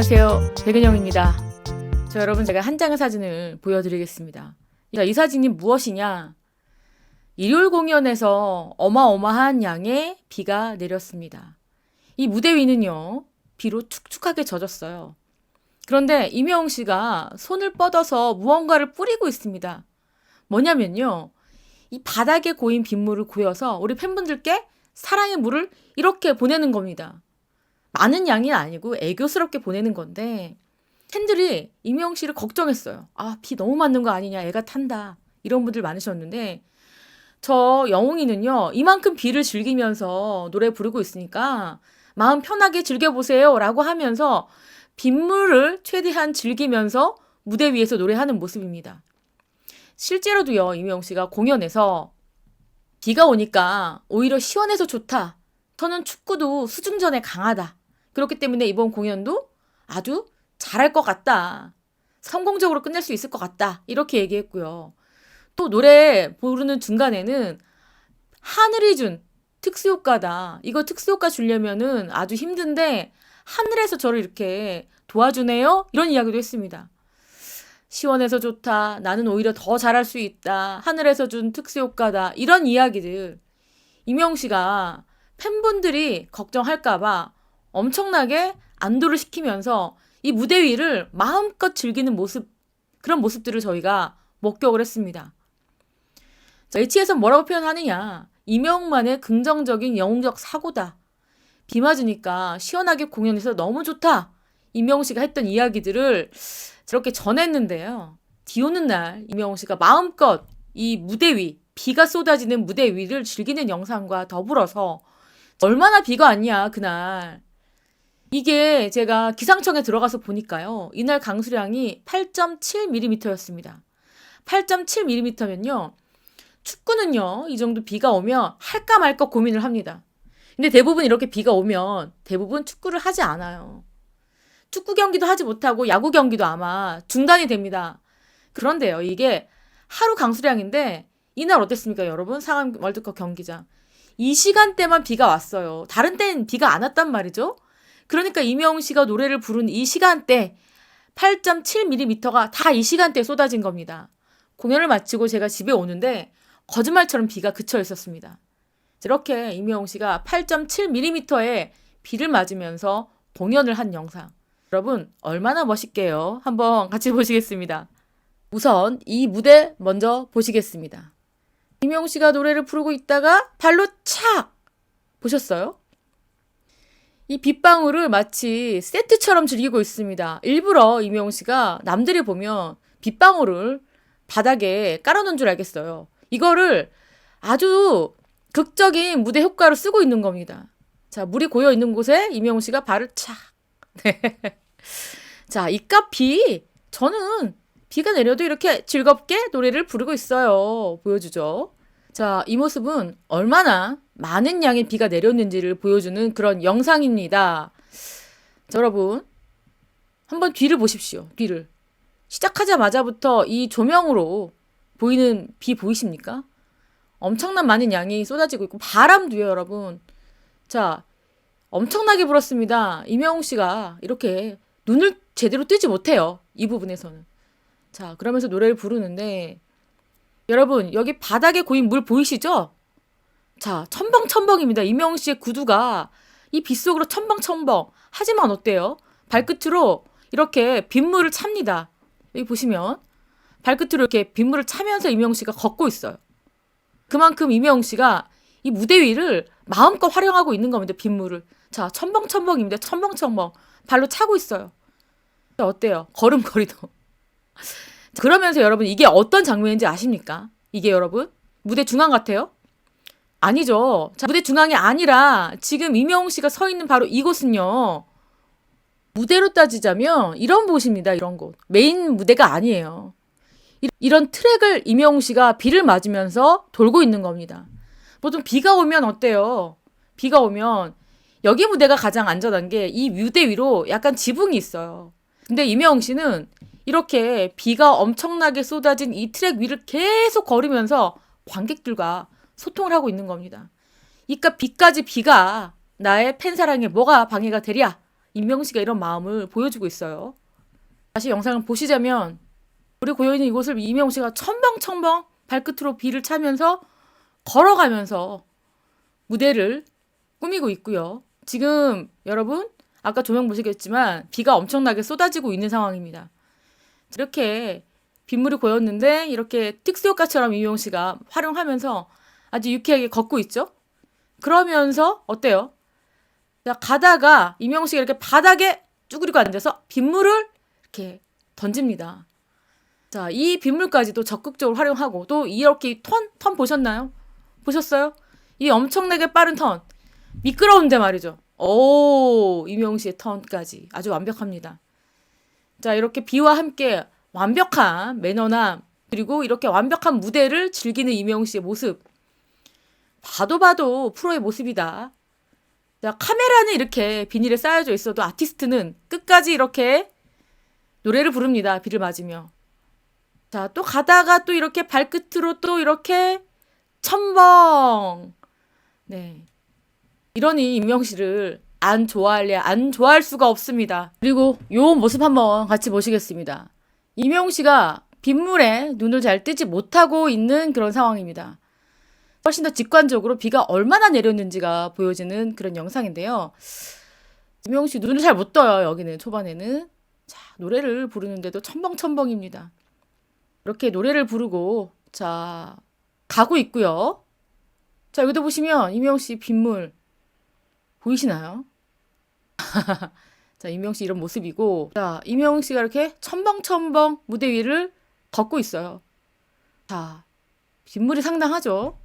안녕하세요. 백은영입니다. 자, 여러분 제가 한 장의 사진을 보여드리겠습니다. 자, 이 사진이 무엇이냐? 일요일 공연에서 어마어마한 양의 비가 내렸습니다. 이 무대 위는요, 비로 축축하게 젖었어요. 그런데 임영웅 씨가 손을 뻗어서 무언가를 뿌리고 있습니다. 뭐냐면요, 이 바닥에 고인 빗물을 고여서 우리 팬분들께 사랑의 물을 이렇게 보내는 겁니다. 많은 양이 아니고 애교스럽게 보내는 건데 팬들이 임영웅 씨를 걱정했어요. 아, 비 너무 맞는 거 아니냐, 애가 탄다. 이런 분들 많으셨는데 저 영웅이는요, 이만큼 비를 즐기면서 노래 부르고 있으니까 마음 편하게 즐겨보세요. 라고 하면서 빗물을 최대한 즐기면서 무대 위에서 노래하는 모습입니다. 실제로도요, 임영웅 씨가 공연에서 비가 오니까 오히려 시원해서 좋다. 저는 축구도 수중전에 강하다. 그렇기 때문에 이번 공연도 아주 잘할 것 같다. 성공적으로 끝낼 수 있을 것 같다. 이렇게 얘기했고요. 또 노래 부르는 중간에는 하늘이 준 특수효과다. 이거 특수효과 주려면은 아주 힘든데 하늘에서 저를 이렇게 도와주네요? 이런 이야기도 했습니다. 시원해서 좋다. 나는 오히려 더 잘할 수 있다. 하늘에서 준 특수효과다. 이런 이야기들. 임영 씨가 팬분들이 걱정할까봐 엄청나게 안도를 시키면서 이 무대 위를 마음껏 즐기는 모습, 그런 모습들을 저희가 목격을 했습니다. 자, H에서 뭐라고 표현하느냐. 임영웅만의 긍정적인 영웅적 사고다. 비 맞으니까 시원하게 공연해서 너무 좋다. 임영웅 씨가 했던 이야기들을 저렇게 전했는데요. 비 오는 날 임영웅 씨가 마음껏 이 무대 위, 비가 쏟아지는 무대 위를 즐기는 영상과 더불어서 얼마나 비가 왔냐, 그날. 이게 제가 기상청에 들어가서 보니까요. 이날 강수량이 8.7mm였습니다. 8.7mm면요. 축구는요, 이 정도 비가 오면 할까 말까 고민을 합니다. 근데 대부분 이렇게 비가 오면 대부분 축구를 하지 않아요. 축구 경기도 하지 못하고 야구 경기도 아마 중단이 됩니다. 그런데요, 이게 하루 강수량인데 이날 어땠습니까, 여러분? 상암 월드컵 경기장. 이 시간대만 비가 왔어요. 다른 때는 비가 안 왔단 말이죠. 그러니까 이명웅 씨가 노래를 부른 이 시간대 8.7mm가 다 이 시간대에 쏟아진 겁니다. 공연을 마치고 제가 집에 오는데 거짓말처럼 비가 그쳐 있었습니다. 이렇게 이명웅 씨가 8.7mm의 비를 맞으면서 공연을 한 영상. 여러분, 얼마나 멋있게요? 한번 같이 보시겠습니다. 우선 이 무대 먼저 보시겠습니다. 이명웅 씨가 노래를 부르고 있다가 발로 착! 보셨어요? 이 빗방울을 마치 세트처럼 즐기고 있습니다. 일부러 이명웅 씨가 남들이 보면 빗방울을 바닥에 깔아놓은 줄 알겠어요. 이거를 아주 극적인 무대 효과로 쓰고 있는 겁니다. 자, 물이 고여 있는 곳에 이명웅 씨가 발을 착. 네. 자, 이깟 비. 저는 비가 내려도 이렇게 즐겁게 노래를 부르고 있어요. 보여주죠. 자, 이 모습은 얼마나 많은 양의 비가 내렸는지를 보여주는 그런 영상입니다. 자, 여러분. 한번 뒤를 보십시오. 뒤를. 시작하자마자부터 이 조명으로 보이는 비 보이십니까? 엄청난 많은 양이 쏟아지고 있고 바람도요, 여러분. 자, 엄청나게 불었습니다. 이명웅 씨가 이렇게 눈을 제대로 뜨지 못해요. 이 부분에서는. 자, 그러면서 노래를 부르는데 여러분, 여기 바닥에 고인 물 보이시죠? 자, 첨벙첨벙입니다. 이명웅 씨의 구두가 이 빗속으로 첨벙첨벙. 하지만 어때요? 발끝으로 이렇게 빗물을 찹니다. 여기 보시면 발끝으로 이렇게 빗물을 차면서 이명웅 씨가 걷고 있어요. 그만큼 이명웅 씨가 이 무대 위를 마음껏 활용하고 있는 겁니다. 빗물을. 자, 첨벙첨벙입니다. 첨벙첨벙. 발로 차고 있어요. 어때요? 걸음걸이도. 그러면서 여러분 이게 어떤 장면인지 아십니까? 이게 여러분 무대 중앙 같아요? 아니죠. 자, 무대 중앙이 아니라 지금 이명웅 씨가 서 있는 바로 이곳은요. 무대로 따지자면 이런 곳입니다. 이런 곳. 메인 무대가 아니에요. 이런 트랙을 이명웅 씨가 비를 맞으면서 돌고 있는 겁니다. 보통 비가 오면 어때요? 비가 오면 여기 무대가 가장 안전한 게 이 무대 위로 약간 지붕이 있어요. 근데 이명웅 씨는 이렇게 비가 엄청나게 쏟아진 이 트랙 위를 계속 걸으면서 관객들과 소통을 하고 있는 겁니다. 이까 비까지 비가 나의 팬 사랑에 뭐가 방해가 되랴? 임명 씨가 이런 마음을 보여주고 있어요. 다시 영상을 보시자면 우리 고현이 이곳을 이명 씨가 첨벙첨벙 발끝으로 비를 차면서 걸어가면서 무대를 꾸미고 있고요. 지금 여러분 아까 조명 보시겠지만 비가 엄청나게 쏟아지고 있는 상황입니다. 이렇게 빗물이 고였는데 이렇게 특수효과처럼 이용 씨가 활용하면서 아주 유쾌하게 걷고 있죠. 그러면서 어때요? 자, 가다가 씨가 이렇게 바닥에 쭈그리고 앉아서 빗물을 이렇게 던집니다. 자, 이 빗물까지도 적극적으로 활용하고 또 이렇게 턴, 턴 보셨나요? 보셨어요? 이 엄청나게 빠른 턴. 미끄러운데 말이죠. 오, 이명 씨의 턴까지 아주 완벽합니다. 자, 이렇게 비와 함께 완벽한 매너남 그리고 이렇게 완벽한 무대를 즐기는 이명 씨의 모습. 봐도 봐도 프로의 모습이다. 자, 카메라는 이렇게 비닐에 쌓여져 있어도 아티스트는 끝까지 이렇게 노래를 부릅니다. 비를 맞으며. 자, 또 가다가 또 이렇게 발끝으로 또 이렇게 첨벙. 네. 이러니 임명 씨를 안 좋아할래 안 좋아할 수가 없습니다. 그리고 요 모습 한번 같이 보시겠습니다. 임용 씨가 빗물에 눈을 잘 뜨지 못하고 있는 그런 상황입니다. 훨씬 더 직관적으로 비가 얼마나 내렸는지가 보여지는 그런 영상인데요. 임용 씨 눈을 잘 못 떠요. 여기는 초반에는 자 노래를 부르는데도 첨벙첨벙입니다. 이렇게 노래를 부르고 자 가고 있고요. 자 여기도 보시면 임용 씨 빗물 보이시나요? 자, 임영 씨 이런 모습이고, 자, 임영 씨가 이렇게 첨벙첨벙 무대 위를 걷고 있어요. 자, 빗물이 상당하죠?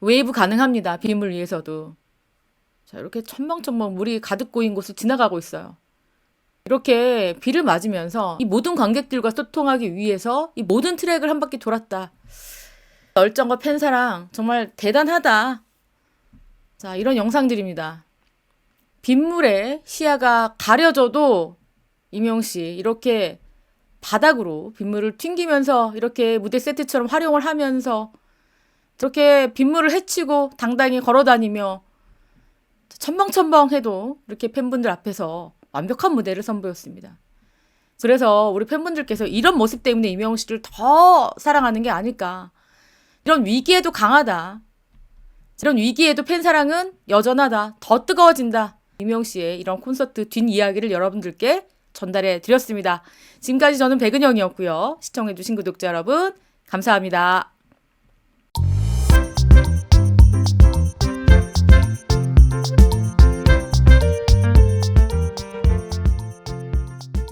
웨이브 가능합니다. 빗물 위에서도. 자, 이렇게 첨벙첨벙 물이 가득 고인 곳을 지나가고 있어요. 이렇게 비를 맞으면서 이 모든 관객들과 소통하기 위해서 이 모든 트랙을 한 바퀴 돌았다. 열정과 팬사랑 정말 대단하다. 자, 이런 영상들입니다. 빗물에 시야가 가려져도 이명 씨 이렇게 바닥으로 빗물을 튕기면서 이렇게 무대 세트처럼 활용을 하면서 저렇게 빗물을 헤치고 당당히 걸어 다니며 첨벙첨벙해도 이렇게 팬분들 앞에서 완벽한 무대를 선보였습니다. 그래서 우리 팬분들께서 이런 모습 때문에 이명웅 씨를 더 사랑하는 게 아닐까. 이런 위기에도 강하다. 이런 위기에도 팬사랑은 여전하다. 더 뜨거워진다. 이명 씨의 이런 콘서트 뒷이야기를 여러분들께 전달해 드렸습니다. 지금까지 저는 백은영이었고요. 시청해주신 구독자 여러분, 감사합니다.